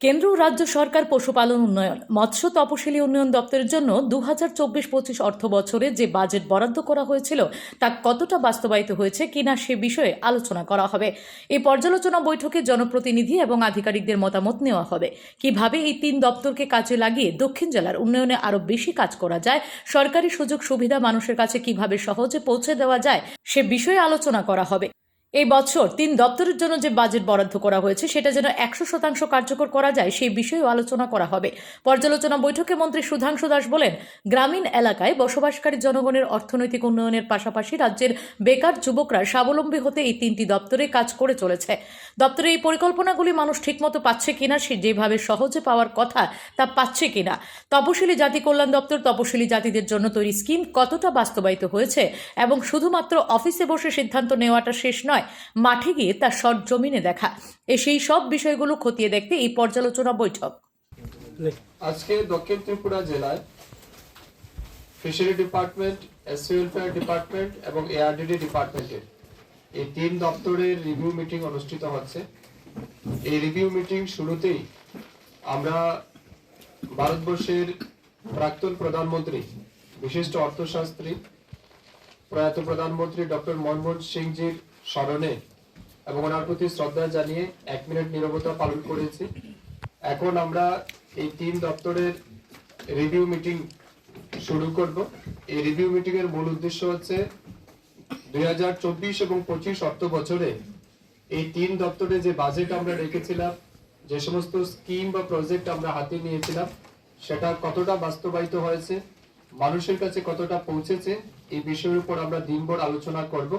কেন্দ্র ও রাজ্য সরকার পশুপালন উন্নয়ন, মৎস্য তপশিলি উন্নয়ন দপ্তরের জন্য দু হাজার চব্বিশ পঁচিশ অর্থ বছরে যে বাজেট বরাদ্দ করা হয়েছিল, তা কতটা বাস্তবায়িত হয়েছে কিনা সে বিষয়ে আলোচনা করা হবে। এই পর্যালোচনা বৈঠকে জনপ্রতিনিধি এবং আধিকারিকদের মতামত নেওয়া হবে। কীভাবে এই তিন দপ্তরকে কাজে লাগিয়ে দক্ষিণ জেলার উন্নয়নে আরও বেশি কাজ করা যায়, সরকারি সুযোগ সুবিধা মানুষের কাছে কীভাবে সহজে পৌঁছে দেওয়া যায়, সে বিষয়ে আলোচনা করা হবে। এই বছর তিন দপ্তরের জন্য যে বাজেট বরাদ্দ করা হয়েছে, সেটা যেন একশো শতাংশ কার্যকর করা যায়, সেই বিষয়েও আলোচনা করা হবে। পর্যালোচনা বৈঠকে মন্ত্রী সুধাংশু দাস বলেন, গ্রামীণ এলাকায় বসবাসকারী জনগণের অর্থনৈতিক উন্নয়নের পাশাপাশি রাজ্যের বেকার যুবকরা স্বাবলম্বী হতে এই তিনটি দপ্তরে কাজ করে চলেছে। দপ্তরে এই পরিকল্পনাগুলি মানুষ ঠিকমতো পাচ্ছে কিনা, সে যেভাবে সহজে পাওয়ার কথা, তা পাচ্ছে কিনা? তপশিলি জাতি কল্যাণ দপ্তর, তপশিলি জাতিদের জন্য তৈরি স্কিম কতটা বাস্তবায়িত হয়েছে এবং শুধুমাত্র অফিসে বসে সিদ্ধান্ত নেওয়াটা শেষ নয় মাঠে গিয়ে তা জমিনে দেখা। এ সেই সব বিষয়গুলো খতিয়ে দেখতে এই পর্যালোচনা বৈঠক। আজকে দক্ষিণ ত্রিপুরা জেলায় fishery department SC welfare department এবং এআরডিডি ডিপার্টমেন্টের এই তিন দপ্তরের রিভিউ মিটিং অনুষ্ঠিত হচ্ছে। এই রিভিউ মিটিং শুরুতেই আমরা ভারতবর্ষের প্রাক্তন প্রধানমন্ত্রী, বিশিষ্ট অর্থশাস্ত্রী, প্রয়াত প্রধানমন্ত্রী ডক্টর মনমোহন সিংজির স্মরণে এবং ওনার প্রতি শ্রদ্ধা জানিয়ে এক মিনিট নীরবতা পালন করেছি। এখন আমরা এই তিন দপ্তরের রিভিউ মিটিং শুরু করব। এই রিভিউ মিটিং এর মূল উদ্দেশ্য হচ্ছে দুই হাজার চব্বিশ এবং পঁচিশ অর্থ বছরে এই তিন দপ্তরে যে বাজেট আমরা রেখেছিলাম, যে সমস্ত স্কিম বা প্রজেক্ট আমরা হাতে নিয়েছিলাম, সেটা কতটা বাস্তবায়িত হয়েছে, মানুষের কাছে কতটা পৌঁছেছে, এই বিষয়ের উপর আমরা দিনভর আলোচনা করব।